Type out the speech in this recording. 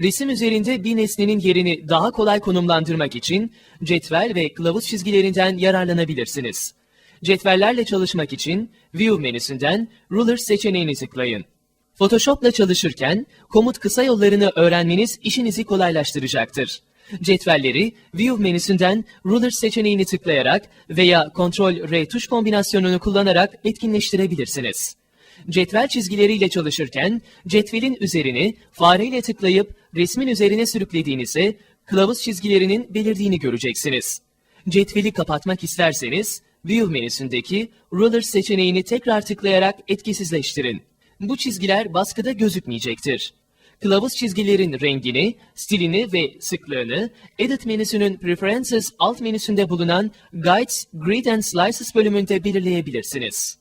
Resim üzerinde bir nesnenin yerini daha kolay konumlandırmak için cetvel ve kılavuz çizgilerinden yararlanabilirsiniz. Cetvellerle çalışmak için View menüsünden Ruler seçeneğini tıklayın. Photoshop'la çalışırken komut kısa yollarını öğrenmeniz işinizi kolaylaştıracaktır. Cetvelleri View menüsünden Ruler seçeneğini tıklayarak veya Ctrl R tuş kombinasyonunu kullanarak etkinleştirebilirsiniz. Cetvel çizgileriyle çalışırken cetvelin üzerini fareyle tıklayıp resmin üzerine sürüklediğinizde kılavuz çizgilerinin belirdiğini göreceksiniz. Cetveli kapatmak isterseniz View menüsündeki Ruler seçeneğini tekrar tıklayarak etkisizleştirin. Bu çizgiler baskıda gözükmeyecektir. Kılavuz çizgilerin rengini, stilini ve sıklığını Edit menüsünün Preferences alt menüsünde bulunan Guides, Grid and Slices bölümünde belirleyebilirsiniz.